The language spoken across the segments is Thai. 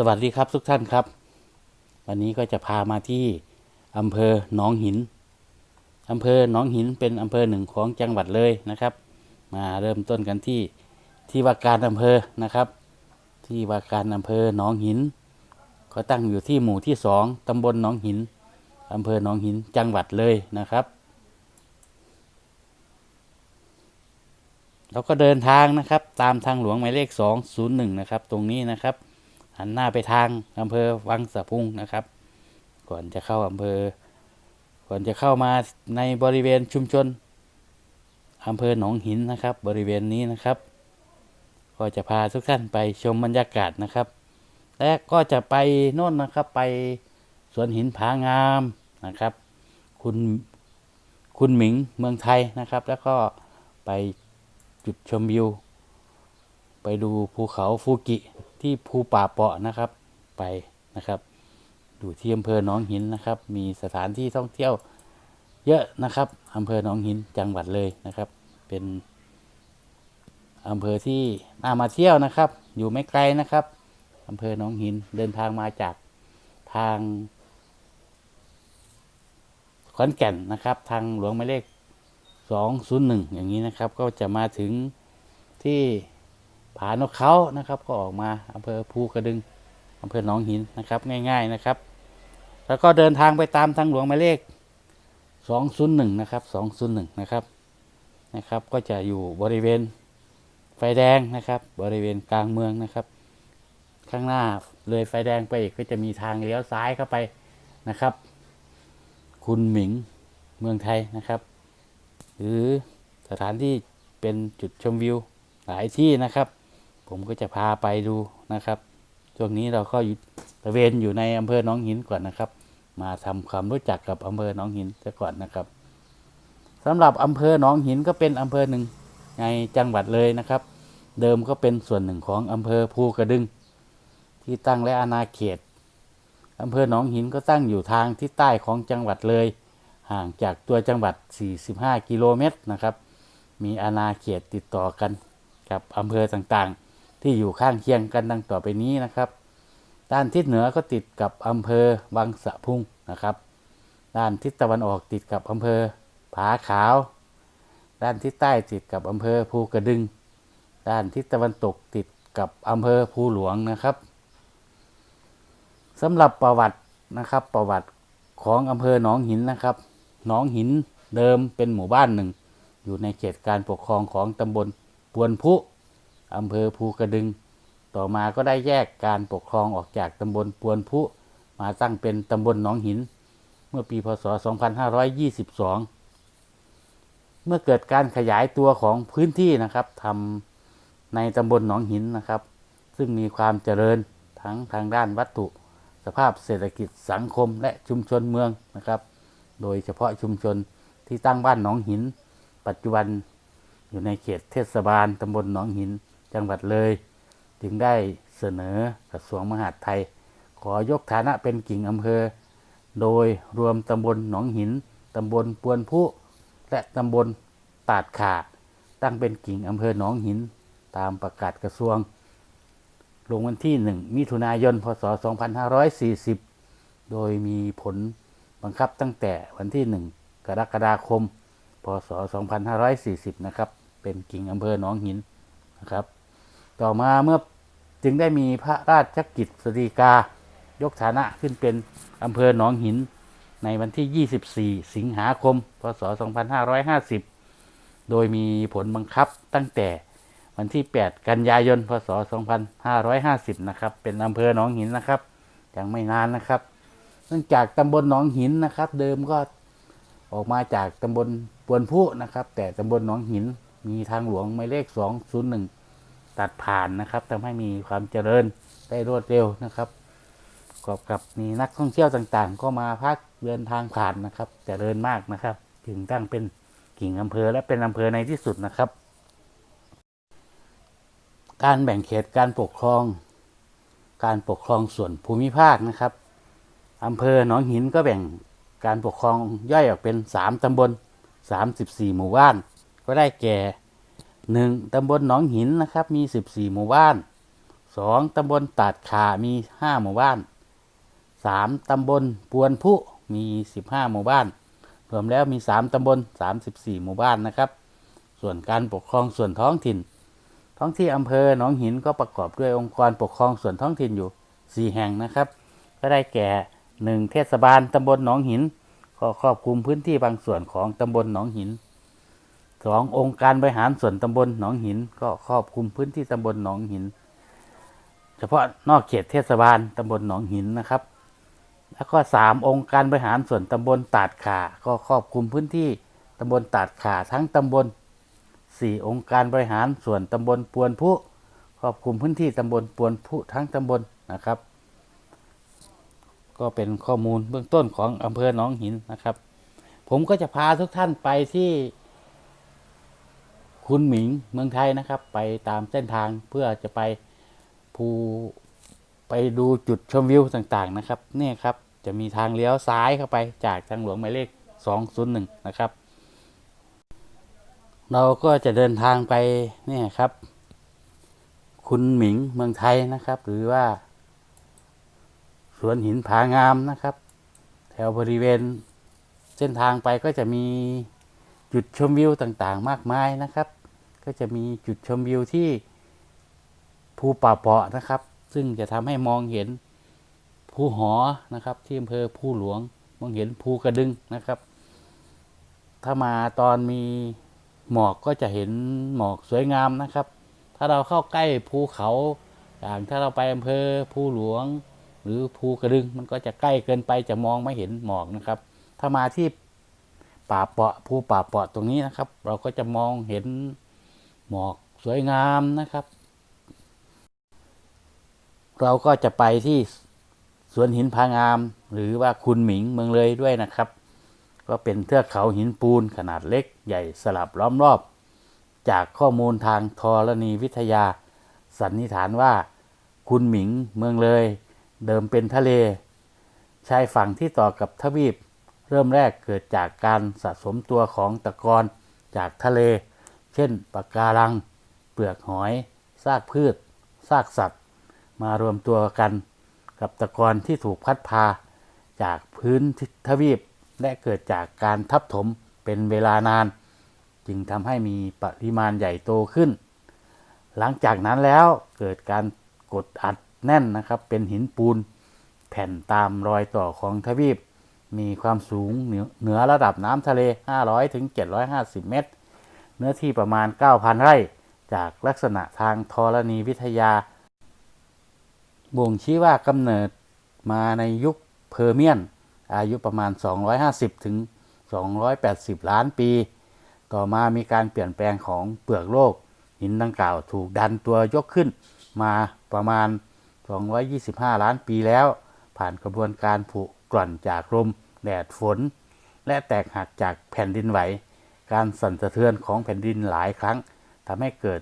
สวัสดีครับทุกท่านครับ วันนี้ก็จะพามาที่อำเภอหนองหินอำเภอหนองหินเป็นอำเภอหนึ่งของจังหวัดเลยนะครับ มาเริ่มต้นกันที่ที่ว่าการอำเภอนะครับ ที่ว่าการอำเภอหนองหิน ก็ตั้งอยู่ที่หมู่ที่สองตำบลหนองหินอำเภอหนองหินจังหวัดเลยนะครับเราก็เดินทางนะครับ ตามทางหลวงหมายเลข 201 นะครับ ตรงนี้นะครับ หันหน้าไปทางอำเภอวังสะพุงนะครับ ก่อนจะเข้าอำเภอ ก่อนจะเข้ามาในบริเวณชุมชนอำเภอหนองหินนะครับ บริเวณนี้นะครับ ก็จะพาทุกท่านไปชมบรรยากาศนะครับ และก็จะไปโน่นนะครับไปสวนหินผางามนะครับ คุณคุณหมิงเมืองไทยนะครับ แล้วก็ไปจุดชมวิว ไปดูภูเขาฟูกิ ที่ภูป่าเปาะนะครับไปนะครับอยู่ที่อำเภอหนองหินนะครับ มีสถานที่ท่องเที่ยวเยอะนะครับอำเภอหนองหินจังหวัดเลยนะครับ เป็นอำเภอที่น่ามาเที่ยวนะครับ อยู่ไม่ไกลนะครับอำเภอหนองหินเดินทางมาจากทางขอนแก่นนะครับ ทางหลวงหมายเลข 201 อย่างนี้นะครับ ก็จะมาถึงที่ ผานกเขานะครับ ก็ออกมาอำเภอภูกระดึงอำเภอหนองหินนะครับง่าย ๆนะครับ แล้วก็เดินทางไปตามทางหลวงหมายเลข 201 นะครับ 201 นะครับนะครับ ก็จะอยู่บริเวณไฟแดงนะครับ บริเวณกลางเมืองนะครับ ข้างหน้าเลยไฟแดงไปอีกก็จะมีทางเลี้ยวซ้ายเข้าไปนะครับ คุณหมิงเมืองไทยนะครับ หรือสถานที่เป็นจุดชมวิวหลายที่นะครับ ผมก็จะพาไปดูนะครับช่วงนี้เราก็ตะเวนอยู่ในอำเภอหนองหินก่อนนะครับ มาทำความรู้จักกับอำเภอหนองหินซะก่อนนะครับสำหรับอำเภอหนองหินก็เป็นอำเภอหนึ่งในจังหวัดเลยนะครับ เดิมก็เป็นส่วนหนึ่งของอำเภอภูกระดึง ที่ตั้งและอาณาเขตอำเภอหนองหินก็ตั้งอยู่ทางทิศใต้ของจังหวัดเลย ห่างจากตัวจังหวัด 45 กิโลเมตรนะครับ มีอาณาเขตติดต่อกันกับอำเภอต่างๆ ที่อยู่ข้างเคียงกันดังต่อไปนี้นะครับ ด้านทิศเหนือก็ติดกับอำเภอวังสะพุงนะครับ ด้านทิศตะวันออกติดกับอำเภอผาขาว ด้านทิศใต้ติดกับอำเภอภูกระดึง ด้านทิศตะวันตกติดกับอำเภอภูหลวงนะครับสำหรับประวัตินะครับประวัติของอำเภอหนองหินนะครับหนองหินเดิมเป็นหมู่บ้านหนึ่ง อยู่ในเขตการปกครองของตำบลปวนพุ อำเภอภูกระดึง ต่อมาก็ได้แยกการปกครองออกจากตำบลปวนพุมาตั้งเป็นตำบลหนองหิน เมื่อปีพศ 2522 เมื่อเกิดการขยายตัวของพื้นที่นะครับทำในตำบลหนองหินนะครับ ซึ่งมีความเจริญทั้งทางด้านวัตถุ สภาพเศรษฐกิจสังคมและชุมชนเมืองนะครับ โดยเฉพาะชุมชนที่ตั้งบ้านหนองหิน ปัจจุบันอยู่ในเขตเทศบาลตำบลหนองหิน จังหวัดเลย จึงได้เสนอกระทรวงมหาดไทย ขอยกฐานะเป็นกิ่งอำเภอ โดยรวมตำบลหนองหินตำบลปวนพุและตำบลตาดขาตั้งเป็นกิ่งอำเภอหนองหินตามประกาศกระทรวง ลงวันที่ 1 มิถุนายน พศ 2540 โดยมีผลบังคับตั้งแต่วันที่ 1 กรกฎาคม พศ 2540 นะครับ เป็นกิ่งอำเภอหนองหินนะครับ ต่อมาเมื่อจึงได้มีพระราชกิจสฎีกายกฐานะขึ้นเป็นอำเภอหนองหินในวันที่ 24 สิงหาคม พศ 2550 โดยมีผลบังคับตั้งแต่วันที่ 8 กันยายน พศ 2550 นะครับ เป็นอำเภอหนองหินนะครับยังไม่นานนะครับ เนื่องจากตำบลหนองหินนะครับ เดิมก็ออกมาจากตำบลปวนพุนะครับ แต่ตำบลหนองหินมีทางหลวงหมายเลข 201 ตัดผ่านนะครับทำให้มีความเจริญได้รวดเร็วนะครับประกอบกับมีนักท่องเที่ยวต่างๆ ก็มาพักเดินทางผ่านนะครับ เจริญมากนะครับ ถึงตั้งเป็นกิ่งอำเภอและเป็นอำเภอในที่สุดนะครับ การแบ่งเขตการปกครอง การปกครองส่วนภูมิภาคนะครับอำเภอหนองหินก็แบ่งการปกครองย่อยออกเป็น 3 ตำบล 34 หมู่บ้าน ก็ได้แก่ 1. ตำบลหนองหินนะครับมี 14 หมู่บ้านสองตำบลตาดขามีห้าหมู่บ้านสามตำบลปวนพุมีสิบห้าหมู่บ้าน รวมแล้วมีสามตำบลสามสิบสี่หมู่บ้านนะครับ ส่วนการปกครองส่วนท้องถิ่น ท้องที่อำเภอหนองหินก็ประกอบด้วยองค์กรปกครองส่วนท้องถิ่นอยู่สี่แห่งนะครับ ก็ได้แก่หนึ่งเทศบาลตำบลหนองหินก็ครอบคลุมพื้นที่บางส่วนของตำบลหนองหิน สององค์การบริหารส่วนตำบลหนองหิน ก็ครอบคลุมพื้นที่ตำบลหนองหิน เฉพาะนอกเขตเทศบาลตำบลหนองหินนะครับ แล้วก็สามองค์การบริหารส่วนตำบลตาดขาก็ครอบคลุมพื้นที่ตำบลตาดขาทั้งตำบลสี่องค์การบริหารส่วนตำบลปวนพุครอบคลุมพื้นที่ตำบลปวนพุทั้งตำบลนะครับ ก็เป็นข้อมูลเบื้องต้นของอำเภอหนองหินนะครับ ผมก็จะพาทุกท่านไปที่ คุณหมิงเมืองไทยนะครับ ไปตามเส้นทางเพื่อจะไปภูไปดูจุดชมวิวต่างๆนะครับเนี่ยครับจะมีทางเลี้ยวซ้ายเข้าไปจากทางหลวงหมายเลข 201 นะครับ เราก็จะเดินทางไปเนี่ยครับ คุณหมิงเมืองไทยนะครับ หรือว่า สวนหินผางามนะครับ แถวบริเวณเส้นทางไปก็จะมีจุดชมวิวต่างๆ มากมายนะครับ ก็จะมีจุดชมวิวที่ภูป่าเปาะนะครับ ซึ่งจะทำให้มองเห็นภูหอนะครับ ที่อำเภอภูหลวงมองเห็นภูกระดึงนะครับ ถ้ามาตอนมีหมอกก็จะเห็นหมอกสวยงามนะครับ ถ้าเราเข้าใกล้ภูเขาอย่างถ้าเราไปอำเภอภูหลวง หรือภูกระดึงมันก็จะใกล้เกินไปจะมองไม่เห็นหมอกนะครับ ถ้ามาที่ป่าเปาะภูป่าเปาะตรงนี้นะครับ เราก็จะมองเห็น หมอกสวยงามนะครับ เราก็จะไปที่สวนหินพางาม หรือว่าคุณหมิงเมืองเลยด้วยนะครับ ก็เป็นเทือกเขาหินปูนขนาดเล็กใหญ่สลับล้อมรอบ จากข้อมูลทางธรณีวิทยา สันนิษฐานว่า คุณหมิงเมืองเลย เดิมเป็นทะเล ชายฝั่งที่ต่อกับทวีป เริ่มแรกเกิดจากการสะสมตัวของตะกอนจากทะเล ช่นปะการัง เปลือกหอย ซากพืช ซากสัตว์ มารวมตัวกันกับตะกอนที่ถูกพัดพา จากพื้นทวีป และเกิดจากการทับถมเป็นเวลานาน จึงทำให้มีปริมาณใหญ่โตขึ้น หลังจากนั้นแล้วเกิดการกดอัดแน่นนะครับเป็นหินปูน แผ่นตามรอยต่อของทวีป มีความสูงเหนือระดับน้ำทะเล 500-750 เมตร เนื้อที่ประมาณ 9,000 ไร่ จากลักษณะทางธรณีวิทยา บ่งชี้ว่ากำเนิดมาในยุคเพอร์เมียน อายุประมาณ 250 ถึง 280 ล้านปี ต่อมามีการเปลี่ยนแปลงของเปลือกโลก หินดังกล่าวถูกดันตัวยกขึ้นมาประมาณ 225 ล้านปีแล้ว ผ่านกระบวนการผุกร่อนจากลมแดดฝน และแตกหักจากแผ่นดินไหว การสั่นสะเทือนของแผ่นดินหลายครั้งทำให้เกิด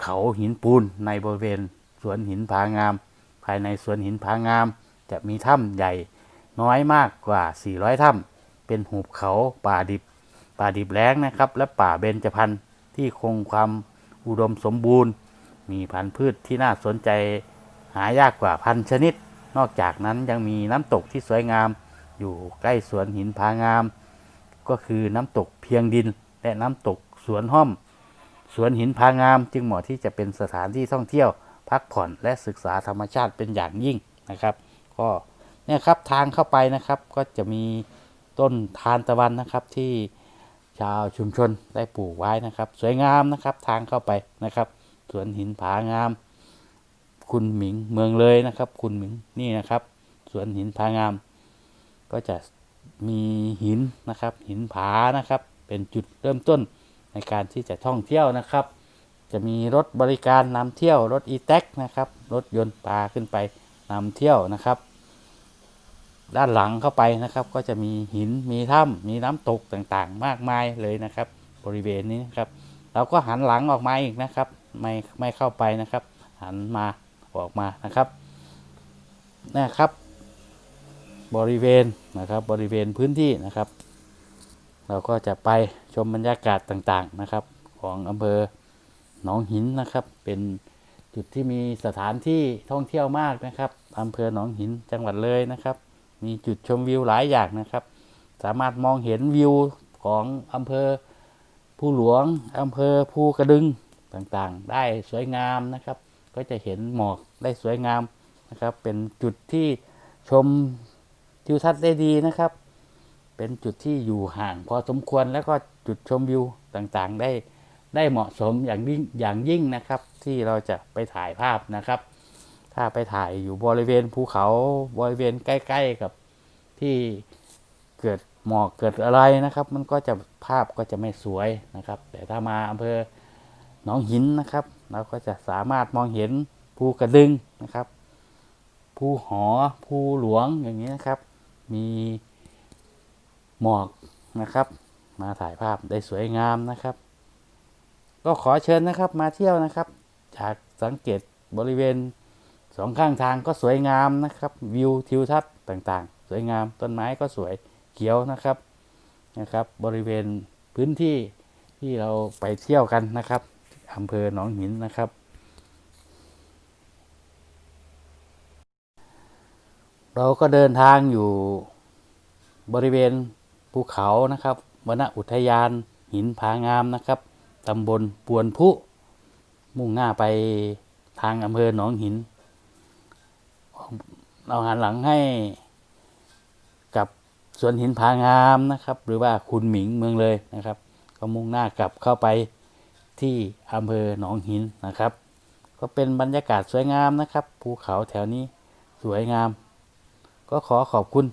เขาหินปูนในบริเวณสวนหินผางาม ภายในสวนหินผางาม จะมีถ้ำใหญ่น้อยมากกว่า 400 ถ้ำเป็นหุบเขาป่าดิบ ป่าดิบแล้งนะครับ และป่าเบญจพรรณที่คงความอุดมสมบูรณ์ มีพันธุ์พืชที่น่าสนใจหายากกว่าพันชนิด นอกจากนั้นยังมีน้ำตกที่สวยงาม อยู่ใกล้สวนหินผางาม ก็คือน้ำตกเพียงดิน และน้ำตกสวนห้อม สวนหินผางาม จึงเหมาะที่จะเป็นสถานที่ท่องเที่ยว พักผ่อนและศึกษาธรรมชาติเป็นอย่างยิ่งนะครับ ก็เนี่ยครับทางเข้าไปนะครับก็จะมีต้นทานตะวันนะครับที่ชาวชุมชนได้ปลูกไว้นะครับ สวยงามนะครับทางเข้าไปนะครับ สวนหินผางาม คุณหมิงเมืองเลยนะครับ คุณหมิงนี่นะครับ สวนหินผางาม ก็จะ มีหินนะครับ หินผานะครับ เป็นจุดเริ่มต้นในการที่จะท่องเที่ยวนะครับ จะมีรถบริการนำเที่ยวรถอีแท็กนะครับ รถยนต์ปลาขึ้นไปนำเที่ยวนะครับ ด้านหลังเข้าไปนะครับ ก็จะมีหินมีถ้ำมีน้ำตกต่างๆ มากมายเลยนะครับ บริเวณนี้นะครับเราก็หันหลังออกมาอีกนะครับ ไม่ไม่เข้าไปนะครับ หันมาออกมานะครับนะครับ บริเวณนะครับบริเวณพื้นที่นะครับ เราก็จะไปชมบรรยากาศต่างๆนะครับ ของอำเภอหนองหินนะครับ เป็นจุดที่มีสถานที่ท่องเที่ยวมากนะครับอำเภอหนองหินจังหวัดเลยนะครับ มีจุดชมวิวหลายอย่างนะครับ สามารถมองเห็นวิวของอำเภอภูหลวงอำเภอภูกระดึงต่างๆ ได้สวยงามนะครับ ก็จะเห็นหมอกได้สวยงามนะครับ เป็นจุดที่ชม ทิวทัศน์ได้ดีนะครับ เป็นจุดที่อยู่ห่างพอสมควรแล้วก็จุดชมวิวต่างๆ ได้ได้เหมาะสมอย่างยิ่งอย่างยิ่งนะครับ ที่เราจะไปถ่ายภาพนะครับ ถ้าไปถ่ายอยู่บริเวณภูเขาบริเวณใกล้ ๆกับที่เกิดหมอกเกิดอะไรนะครับ มันก็จะภาพก็จะไม่สวยนะครับ แต่ถ้ามาอำเภอหนองหินนะครับเราก็จะสามารถมองเห็นภูกระดึงนะครับภูหอภูหลวงอย่างนี้นะครับ มีหมอกนะครับ มาถ่ายภาพได้สวยงามนะครับ ก็ขอเชิญนะครับมาเที่ยวนะครับ จากสังเกตบริเวณสองข้างทางก็สวยงามนะครับ วิวทิวทัศน์ต่างๆ สวยงามต้นไม้ก็สวยเขียวนะครับนะครับ บริเวณพื้นที่ที่เราไปเที่ยวกันนะครับอำเภอหนองหินนะครับ เราก็เดินทางอยู่บริเวณภูเขานะครับวนอุทยานหินผางามนะครับตำบลปวนพุ มุ่งหน้าไปทางอำเภอหนองหิน เราหันหลังให้กับสวนหินผางามนะครับ หรือว่าคุณหมิงเมืองเลยนะครับ ก็มุ่งหน้ากลับเข้าไปที่อำเภอหนองหินนะครับ ก็เป็นบรรยากาศสวยงามนะครับ ภูเขาแถวนี้สวยงาม ก็ขอขอบคุณ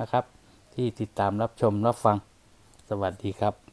นะครับ ที่ติดตามรับชมรับฟังสวัสดีครับ